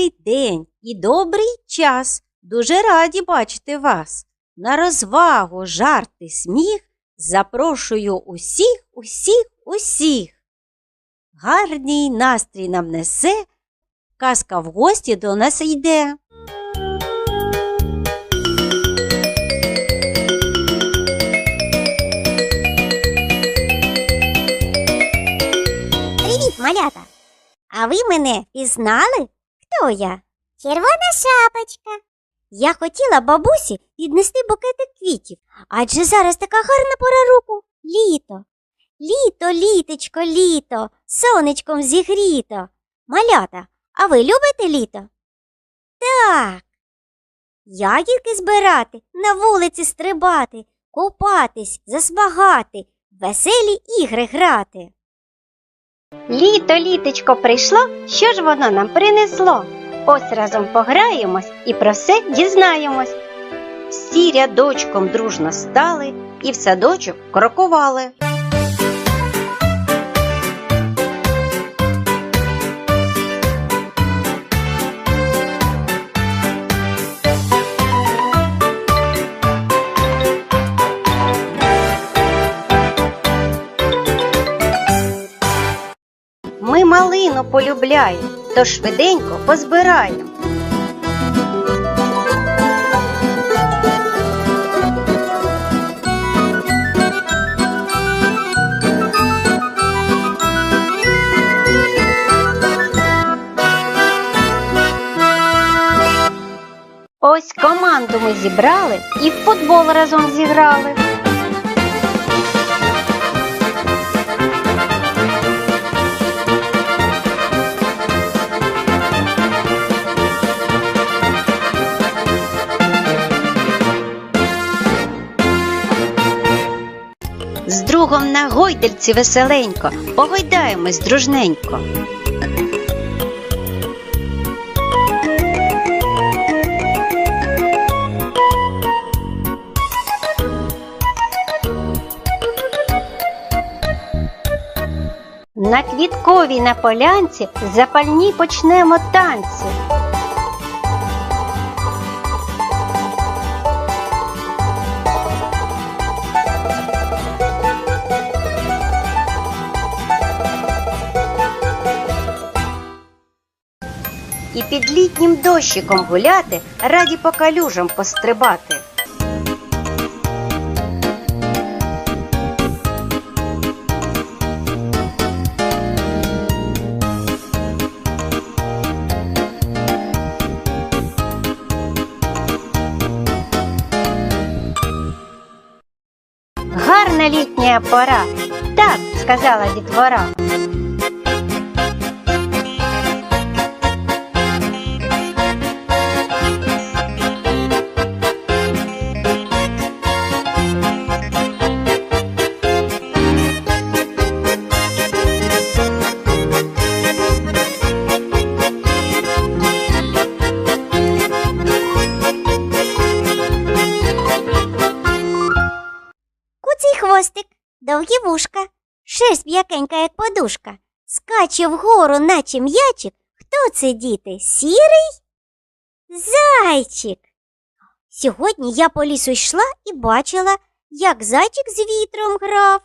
Добрий день і добрий час. Дуже раді бачити вас. На розвагу, жарти, сміх запрошую усіх, усіх, усіх. Гарний настрій нам несе, казка в гості до нас йде. Привіт, малята! А ви мене пізнали? Хто я? Червона шапочка. Я хотіла бабусі віднести букетик квітів, адже зараз така гарна пора року літо. Літо, літочко, літо, сонечком зігріто. Малята, а ви любите літо? Так. Ягідки збирати, на вулиці стрибати, купатись, засмагати, веселі ігри грати. Літо, літочко прийшло, що ж воно нам принесло? Ось разом пограємось і про все дізнаємось. Всі рядочком дружно стали і в садочок крокували. Малину полюбляємо, то швиденько позбираємо. Ось команду ми зібрали і в футбол разом зіграли. З другом на гойдельці веселенько, погойдаємось дружненько. На квітковій на полянці запальні почнемо танці. І під літнім дощиком гуляти, раді по калюжам пострибати. Гарна літня пора, так сказала дітвора. М'якенька, як подушка, скаче вгору, наче м'ячик. Хто це, діти? Сірий? Зайчик. Сьогодні я по лісу йшла і бачила, як зайчик з вітром грав.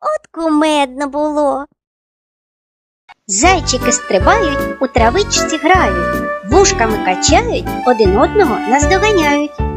От кумедно було. Зайчики стрибають, у травичці грають, вушками качають, один одного наздоганяють.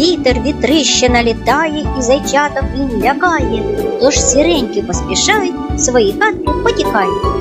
Вітер вітрище налітає і зайчаток він лякає, тож сіренькі поспішають, свої хатки потікають.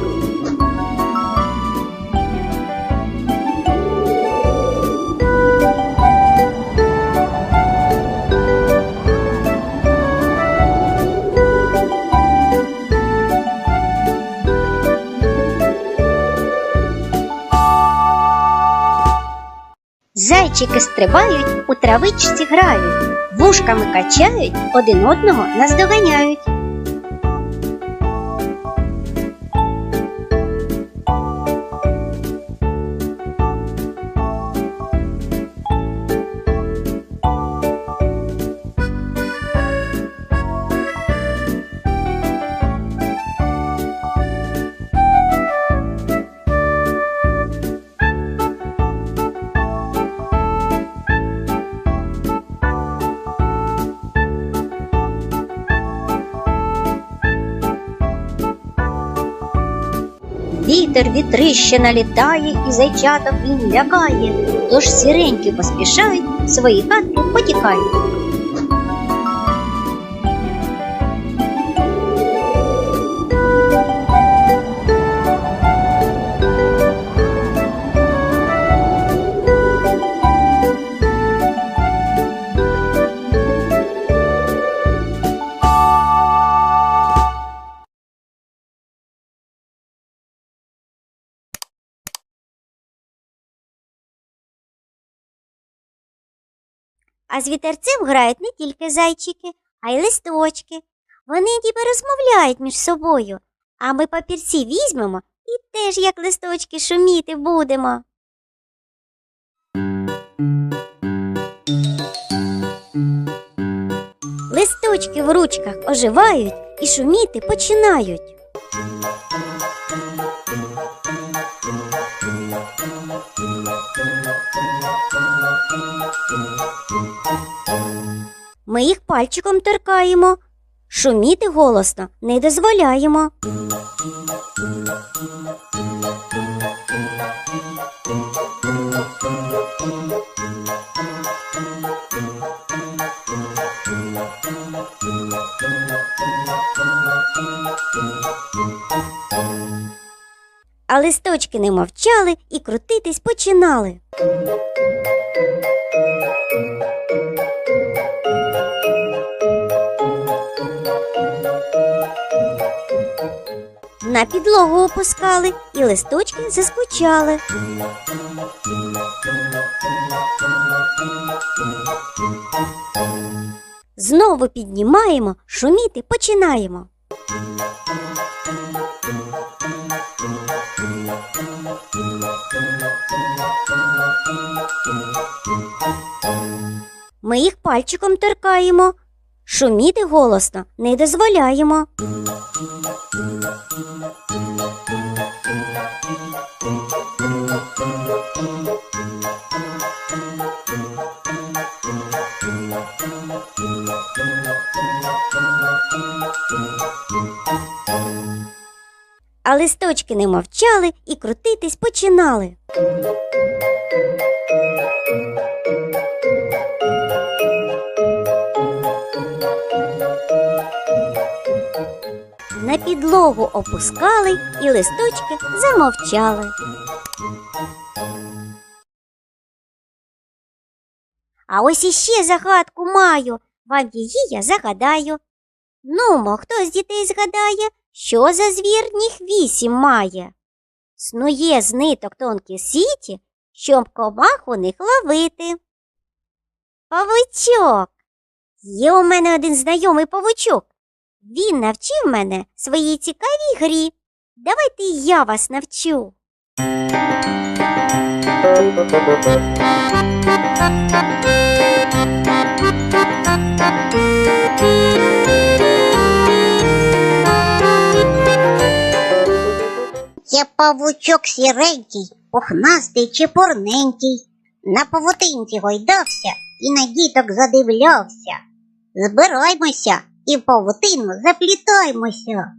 Зайчики стрибають, у травичці грають, вушками качають, один одного наздоганяють. Вітер вітрище налітає і зайчаток він лякає, тож сіренькі поспішають, свої хатки потікають. А з вітерцем грають не тільки зайчики, а й листочки. Вони ніби розмовляють між собою, а ми папірці візьмемо і теж як листочки шуміти будемо. Листочки в ручках оживають і шуміти починають. Ми їх пальчиком торкаємо. Шуміти голосно не дозволяємо. А листочки не мовчали і крутитись починали. На підлогу опускали і листочки заскучали. Знову піднімаємо, шуміти починаємо. Ми їх пальчиком торкаємо. Шуміти голосно не дозволяємо. А листочки не мовчали і крутитись починали. На підлогу опускали і листочки замовчали. А ось іще загадку маю, вам її я загадаю. Нумо, хто з дітей згадає, що за звір ніг вісім має? Снує з ниток тонкі сіті, щоб комах у них ловити. Павучок. Є у мене один знайомий павучок. Він навчив мене своїй цікавій грі. Давайте я вас навчу. Є павучок сіренький, пухнастий чи порненький. На павутинці гойдався і на діток задивлявся. Збираймося і в павутину заплітаймося.